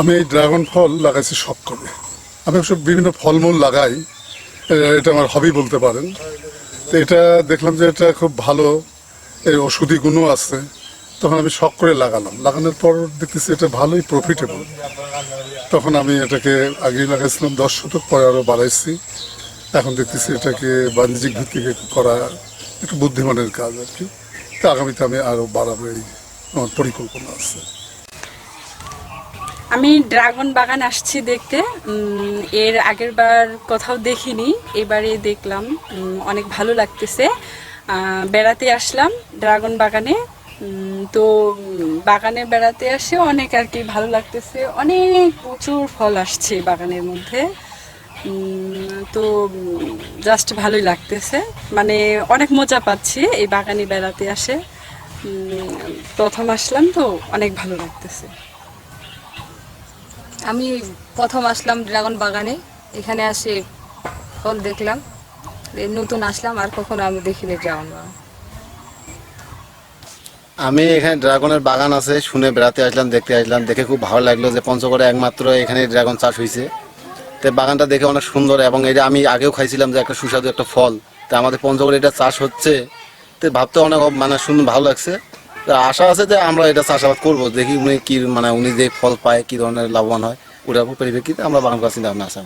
আমি এই ড্রাগন ফল লাগাইছি শখ করে আমি সব বিভিন্ন ফলমূল লাগাই এটা আমার হবি বলতে পারেন। তো এটা দেখলাম যে এটা খুব ভালো এর ওষুধি গুণও আছে। তখন আমি শখ করে লাগালাম। লাগানোর পর দেখতেছি এটা ভালোই প্রফিটেবল তখন আমি এটাকে আগেই লাগাইছিলাম, দশ শতক পরে আরও বাড়াইছি। এখন দেখতেছি এটাকে বাণিজ্যিক ভিত্তিকে করা একটু বুদ্ধিমানের কাজ আর কি। তো আগামীতে আমি আরও বাড়াবো, এই আমার পরিকল্পনা আছে। আমি ড্রাগন বাগান আসছি দেখতে। এর আগের বার কোথাও দেখিনি, এবারে দেখলাম অনেক ভালো লাগতেছে। বেড়াতে আসলাম ড্রাগন বাগানে। তো বাগানে বেড়াতে আসে অনেক আর কি ভালো লাগতেছে। অনেক প্রচুর ফল আসছে বাগানের মধ্যে। তো জাস্ট ভালোই লাগতেছে। মানে অনেক মজা পাচ্ছি এই বাগানে বেড়াতে আসে। প্রথম আসলাম তো অনেক ভালো লাগতেছে। আমি প্রথম আসলাম ড্রাগন বাগানে। এখানে আসে ফল দেখলাম। নতুন আসলাম, আর কখনো আমি দেখিনি ড্রাগন আমি এখানে ড্রাগনের বাগান আছে, শুনে বেড়াতে আসলাম, দেখতে আসলাম। দেখে খুব ভালো লাগল যে পঞ্চগড়ে একমাত্র এখানে ড্রাগন চাষ হয়েছে। তো বাগানটা দেখে অনেক সুন্দর, এবং এটা আমি আগেও খাইছিলাম যে একটা সুস্বাদু একটা ফল। তা আমাদের পঞ্চগড়ে এটা চাষ হচ্ছে। তো ভাবতে অনেক মানে সুন্দর ভালো লাগছে। আশা আছে যে আমরা এটা চাষাবাদ করব। দেখি উনি কি মানে উনি যে ফল পায়, কি ধরনের লাভবান হয়, ওটার পরিপ্রেক্ষিতে আমরা বাগান করার চিন্তা ভাবনা আছে